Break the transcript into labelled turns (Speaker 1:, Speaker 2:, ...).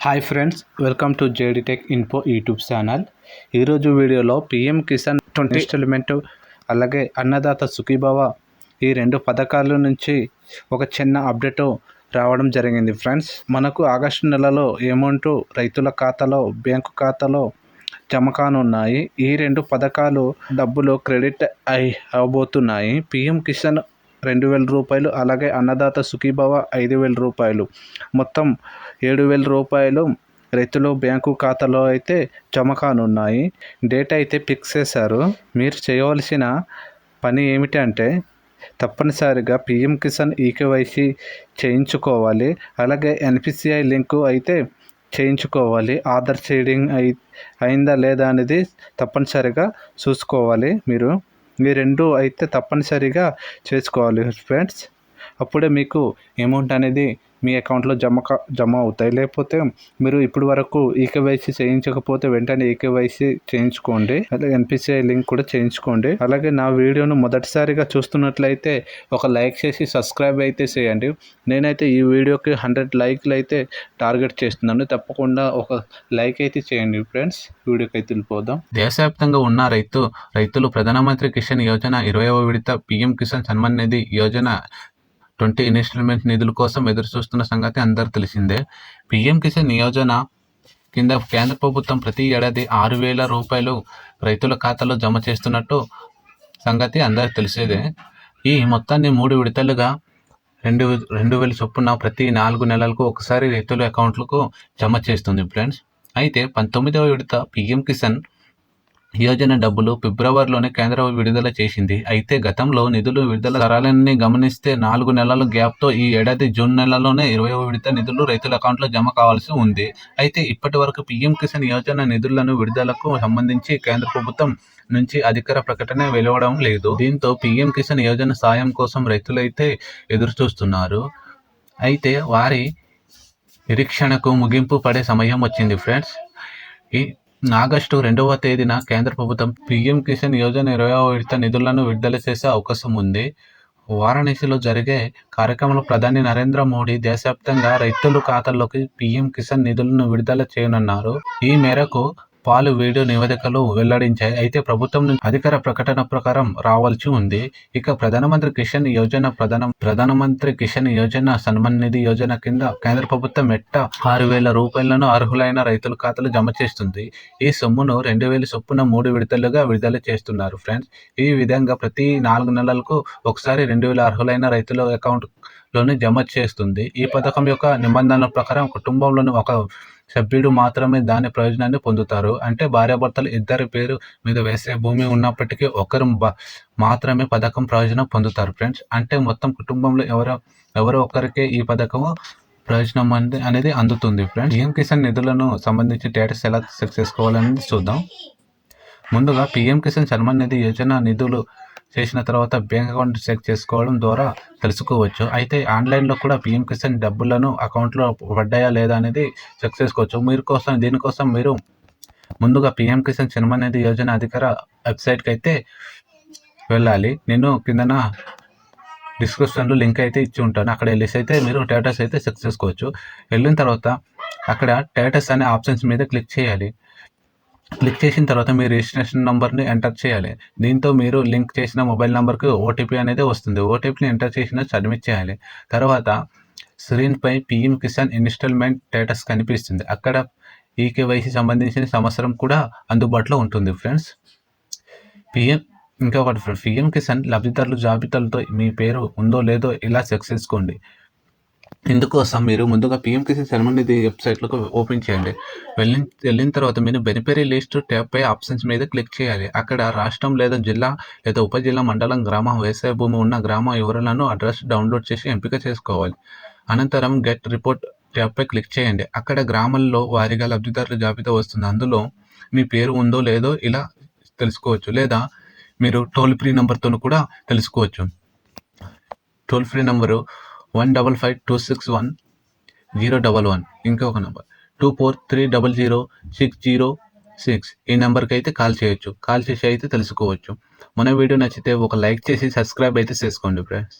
Speaker 1: Hi friends welcome to JD tech info YouTube channel ఈరోజు వీడియోలో PM Kisan twenty instalment అలాగే అన్నదాత సుఖీభవ ఈ రెండు పథకాల నుంచి ఒక చిన్న అప్డేట్ రావడం జరిగింది ఫ్రెండ్స్ మనకు ఆగస్టు నెలలో అమౌంట్ రైతుల ఖాతాలో బ్యాంకు ఖాతాలో జమ కానున్నాయి. ఈ రెండు పథకాలు డబ్బులు క్రెడిట్ అయి అవబోతున్నాయి పిఎం కిసాన్ రెండు వేల రూపాయలు అలాగే అన్నదాత సుఖీభవ ఐదు వేల రూపాయలు. మొత్తం ఏడు వేల రూపాయలు రైతులు బ్యాంకు ఖాతాలో అయితే జమ కానున్నాయి. డేట్ అయితే ఫిక్స్ చేశారు. మీరు చేయవలసిన పని ఏమిటంటే తప్పనిసరిగా పిఎం కిసాన్ ఈకేవైసీ చేయించుకోవాలి. అలాగే ఎన్పిసిఐ లింకు అయితే చేయించుకోవాలి. ఆధార్ షేడింగ్ అయి అయిందా లేదా అనేది తప్పనిసరిగా చూసుకోవాలి మీరు. ఈ రెండు అయితే తప్పనిసరిగా చేసుకోవాలి ఫ్రెండ్స్ అప్పుడే మీకు అమౌంట్ అనేది మీ అకౌంట్లో జమ కా- జమ అవుతాయి. లేకపోతే మీరు ఇప్పుడు వరకు ఈకేవైసీ చేయించకపోతే వెంటనే ఈకేవైసీ చేయించుకోండి. అలాగే ఎన్పిసిఐ లింక్ కూడా చేయించుకోండి. అలాగే నా వీడియోను మొదటిసారిగా చూస్తున్నట్లయితే ఒక లైక్ చేసి సబ్స్క్రైబ్ అయితే చేయండి. నేనైతే ఈ వీడియోకి హండ్రెడ్ లైక్లు అయితే టార్గెట్ చేస్తున్నాను. తప్పకుండా ఒక లైక్ అయితే చేయండి ఫ్రెండ్స్. వీడియోకి అయితే వెళ్ళిపోదాం.
Speaker 2: దేశవ్యాప్తంగా ఉన్న రైతు రైతులు ప్రధానమంత్రి కిసాన్ యోజన ఇరవై విడత PM Kisan Samman Nidhi Yojana twenty investment నిధుల కోసం ఎదురు చూస్తున్న సంగతి అందరూ తెలిసిందే. పీఎం కిసాన్ యోజన కింద కేంద్ర ప్రభుత్వం ప్రతి ఏడాది ఆరు వేల రూపాయలు రైతుల ఖాతాలో జమ చేస్తున్నట్టు సంగతి అందరికి తెలిసేదే. ఈ మొత్తాన్ని మూడు విడతలుగా రెండు రెండు వేల చొప్పున ప్రతి నాలుగు నెలలకు ఒకసారి రైతుల అకౌంట్లకు జమ చేస్తుంది ఫ్రెండ్స్. అయితే పంతొమ్మిదవ విడత పీఎం కిసాన్ యోజన డబ్బులు ఫిబ్రవరిలోనే కేంద్రం విడుదల చేసింది. అయితే గతంలో నిధులు విడుదల ధరలన్నీ గమనిస్తే నాలుగు నెలల గ్యాప్తో ఈ ఏడాది జూన్ నెలలోనే ఇరవై విడత నిధులు రైతుల అకౌంట్లో జమ కావాల్సి ఉంది. అయితే ఇప్పటి వరకు పీఎం కిసాన్ యోజన నిధులను విడుదలకు సంబంధించి కేంద్ర ప్రభుత్వం నుంచి అధికార ప్రకటన వెలువడం లేదు. దీంతో పీఎం కిసాన్ యోజన సాయం కోసం రైతులైతే ఎదురు చూస్తున్నారు అయితే వారి నిరీక్షణకు ముగింపు పడే సమయం వచ్చింది ఫ్రెండ్స్. ఈ ఆగస్టు రెండవ తేదీన కేంద్ర ప్రభుత్వం పీఎం కిసాన్ యోజన ఇరవై విడత నిధులను విడుదల చేసే అవకాశం ఉంది. వారణాసిలో జరిగే కార్యక్రమంలో ప్రధాని నరేంద్ర మోడీ దేశవ్యాప్తంగా రైతుల ఖాతాల్లోకి పీఎం కిసాన్ నిధులను విడుదల చేయనున్నారు. ఈ మేరకు పాలు వీడియో నివేదికలు వెల్లడించాయి. అయితే ప్రభుత్వం నుంచి అధికార ప్రకటన ప్రకారం రావాల్సి ఉంది. ఇక ప్రధానమంత్రి కిషన్ యోజన ప్రధాన ప్రధానమంత్రి కిషన్ యోజన సన్మాన్ నిధి యోజన కింద కేంద్ర ప్రభుత్వం ఎట్ట ఆరు వేల రూపాయలను అర్హులైన రైతుల ఖాతాలు జమ చేస్తుంది. ఈ సొమ్మును రెండు వేల చొప్పున మూడు విడతలుగా విడుదల చేస్తున్నారు ఫ్రెండ్స్. ఈ విధంగా ప్రతి నాలుగు నెలలకు ఒకసారి రెండు వేల అర్హులైన రైతుల అకౌంట్లోని జమ చేస్తుంది. ఈ పథకం యొక్క నిబంధనల ప్రకారం కుటుంబంలోని ఒక సభ్యుడు మాత్రమే దాని ప్రయోజనాన్ని పొందుతారు. అంటే భార్యాభర్తలు ఇద్దరి పేరు మీద వేసే భూమి ఉన్నప్పటికీ ఒకరు మాత్రమే పథకం ప్రయోజనం పొందుతారు ఫ్రెండ్స్. అంటే మొత్తం కుటుంబంలో ఎవరో ఎవరో ఒకరికే ఈ పథకము ప్రయోజనం అనేది అనేది అందుతుంది ఫ్రెండ్స్. పిఎం కిసాన్ నిధులను సంబంధించి స్టేటస్ ఎలా చెక్ చేసుకోవాలనేది చూద్దాం. ముందుగా పిఎం కిసాన్ సన్మాన్ నిధి యోజన నిధులు చేసిన తర్వాత బ్యాంక్ అకౌంట్ చెక్ చేసుకోవడం ద్వారా తెలుసుకోవచ్చు. అయితే ఆన్లైన్లో కూడా పిఎం కిసాన్ డబ్బులను అకౌంట్లో పడ్డాయా లేదా అనేది చెక్ చేసుకోవచ్చు. మీరు కోసం దీనికోసం మీరు ముందుగా పిఎం కిసాన్ చిన్నమనేది యోజన అధికార వెబ్సైట్కి అయితే వెళ్ళాలి. నేను కిందన డిస్క్రిప్షన్లో లింక్ అయితే ఇచ్చి ఉంటాను. అక్కడ వెళ్ళేసి అయితే మీరు స్టేటస్ అయితే చెక్ చేసుకోవచ్చు. వెళ్ళిన తర్వాత అక్కడ స్టేటస్ అనే ఆప్షన్స్ మీద క్లిక్ చేయాలి. క్లిక్ చేసిన తర్వాత మీ రిజిస్ట్రేషన్ నెంబర్ని ఎంటర్ చేయాలి. దీంతో మీరు లింక్ చేసిన మొబైల్ నెంబర్కి ఓటీపీ అనేది వస్తుంది. ఓటీపీని ఎంటర్ చేసిన సబ్మిట్ చేయాలి. తర్వాత స్క్రీన్పై పిఎం కిసాన్ ఇన్స్టాల్మెంట్ స్టేటస్ కనిపిస్తుంది. అక్కడ ఈకేవైసీ సంబంధించిన సంవత్సరం కూడా అందుబాటులో ఉంటుంది ఫ్రెండ్స్. పిఎం ఇంకొకటి ఫ్రెండ్స్ పిఎం కిసాన్ లబ్ధిదారుల జాబితాలతో మీ పేరు ఉందో లేదో ఇలా చెక్ చేసుకోండి. ఇందుకోసం మీరు ముందుగా పిఎం కిసాన్ సన్మాన్ నిధి వెబ్సైట్లోకి ఓపెన్ చేయండి. వెళ్ళిన వెళ్ళిన తర్వాత మీరు బెనిఫిషరీ లిస్ట్ ట్యాబ్ పై ఆప్షన్స్ మీద క్లిక్ చేయాలి. అక్కడ రాష్ట్రం లేదా జిల్లా లేదా ఉపజిల్లా మండలం గ్రామం వ్యవసాయ భూమి ఉన్న గ్రామ వివరాలను అడ్రస్ డౌన్లోడ్ చేసి ఎంపిక చేసుకోవాలి. అనంతరం గెట్ రిపోర్ట్ ట్యాబ్ పై క్లిక్ చేయండి. అక్కడ గ్రామాల్లో వారిగా లబ్ధిదారుల జాబితా వస్తుంది. అందులో మీ పేరు ఉందో లేదో ఇలా తెలుసుకోవచ్చు. లేదా మీరు టోల్ ఫ్రీ నెంబర్తో కూడా తెలుసుకోవచ్చు. Toll free number one double five two six one zero double one ఇంకొక number two four three double zero six zero six ఈ నెంబర్కి అయితే కాల్ చేయొచ్చు. కాల్ చేసి అయితే తెలుసుకోవచ్చు. మన వీడియో నచ్చితే ఒక లైక్ చేసి సబ్స్క్రైబ్ అయితే చేసుకోండి ఫ్రెండ్స్